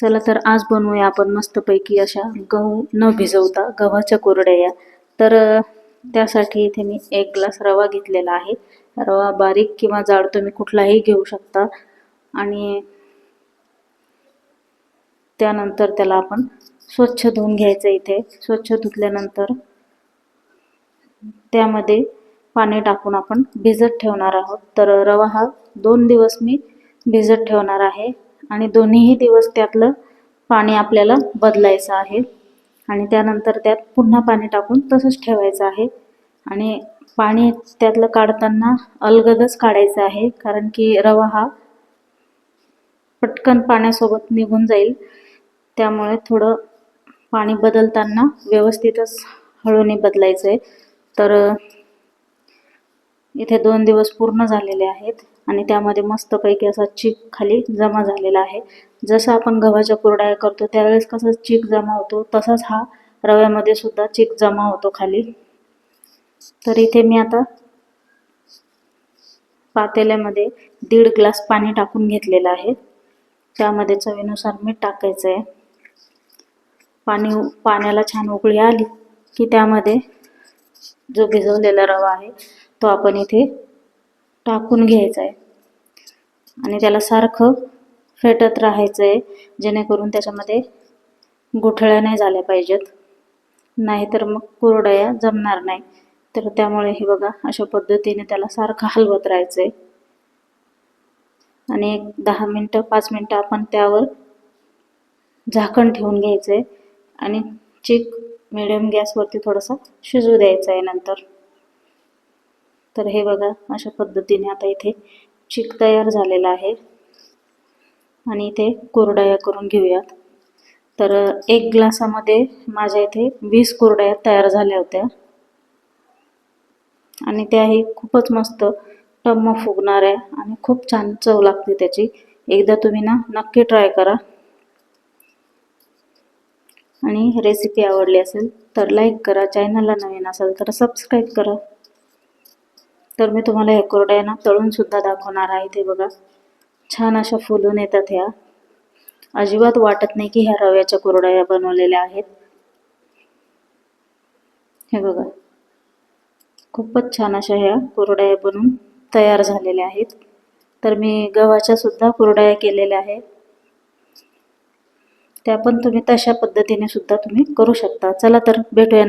चला तर आज बनवूया आपण मस्तपैकी अशा गहू न भिजवता गव्हाच्या कुरडया. तर त्यासाठी इथे मी एक ग्लास रवा घेतलेला आहे. रवा बारीक किंवा जाड तुम्ही कुठलाही घेऊ शकता. आणि त्यानंतर त्याला आपण स्वच्छ धुवून घ्यायचं इथे. स्वच्छ धुतल्यानंतर त्यामध्ये पाणी टाकून आपण भिजत ठेवणार आहोत. तर रवा हा दोन दिवस मी भिजत ठेवणार आहे. आणि दोन्हीही दिवस त्यातलं पाणी आपल्याला बदलायचं आहे. आणि त्यानंतर त्यात पुन्हा पाणी टाकून तसंच ठेवायचं आहे. आणि पाणी त्यातलं काढताना अलगदच काढायचं आहे कारण की रवा हा पटकन पाण्यासोबत निघून जाईल. त्यामुळे थोडं पाणी बदलताना व्यवस्थितच हळूने बदलायचं आहे तर इथे दोन दिवस पूर्ण झालेले आहेत आणि त्यामध्ये मस्तपैकी असा चीक खाली जमा झालेला आहे. जसं आपण गव्हाच्या कुरड्या करतो त्यावेळेस कसं चीक जमा होतो तसाच हा रव्यामध्ये सुद्धा चीक जमा होतो खाली. तर इथे मी आता पातेल्यामध्ये दीड ग्लास पाणी टाकून घेतलेलं आहे. त्यामध्ये चवीनुसार मीठ टाकायचं आहे पाणी पाण्याला छान उकळी आली की त्यामध्ये जो भिजवलेला रवा आहे तो आपण इथे टाकून घ्यायचा आहे आणि त्याला सारखं फेटत राहायचं आहे जेणेकरून त्याच्यामध्ये गुठळ्या नाही झाल्या पाहिजेत. नाहीतर मग कोरडया जमणार नाही. तर त्यामुळे हे बघा अशा पद्धतीने त्याला सारखं हलवत राहायचं आहे आणि एक दहा मिनटं पाच मिनटं आपण त्यावर झाकण ठेवून घ्यायचं आहे आणि चिक मिडियम गॅसवरती थोडासा शिजू द्यायचा आहे नंतर. तर हे बघा अशा पद्धतीने आता इथे चिक तयार झालेला आहे. आणि इथे कोरडाया करून घेऊयात. तर एक ग्लासामध्ये माझ्या इथे वीस कोरड्या तयार झाल्या होत्या. आणि त्याही खूपच मस्त टम्म फुगणाऱ्या आणि खूप छान चव लागते त्याची. एकदा तुम्ही ना नक्की ट्राय करा. आणि रेसिपी आवडली असेल तर लाईक करा चॅनलला नवीन असेल तर सबस्क्राईब करा. तर मी तुम्हाला हे कुरडया ना तळून सुद्धा दाखवणार आहे ते बघा. छान अशा फुलून येतात ह्या. अजिबात वाटत नाही की ह्या रव्याच्या कोरड्या बनवलेल्या आहेत. हे बघा. खूपच छान अशा ह्या कोरड्या बनून तयार झालेल्या आहेत. तर मी गव्हाच्या सुद्धा कोरड्या केलेल्या आहेत. त्या पण तुम्ही तशा पद्धतीने सुद्धा तुम्ही करू शकता. चला तर भेटूया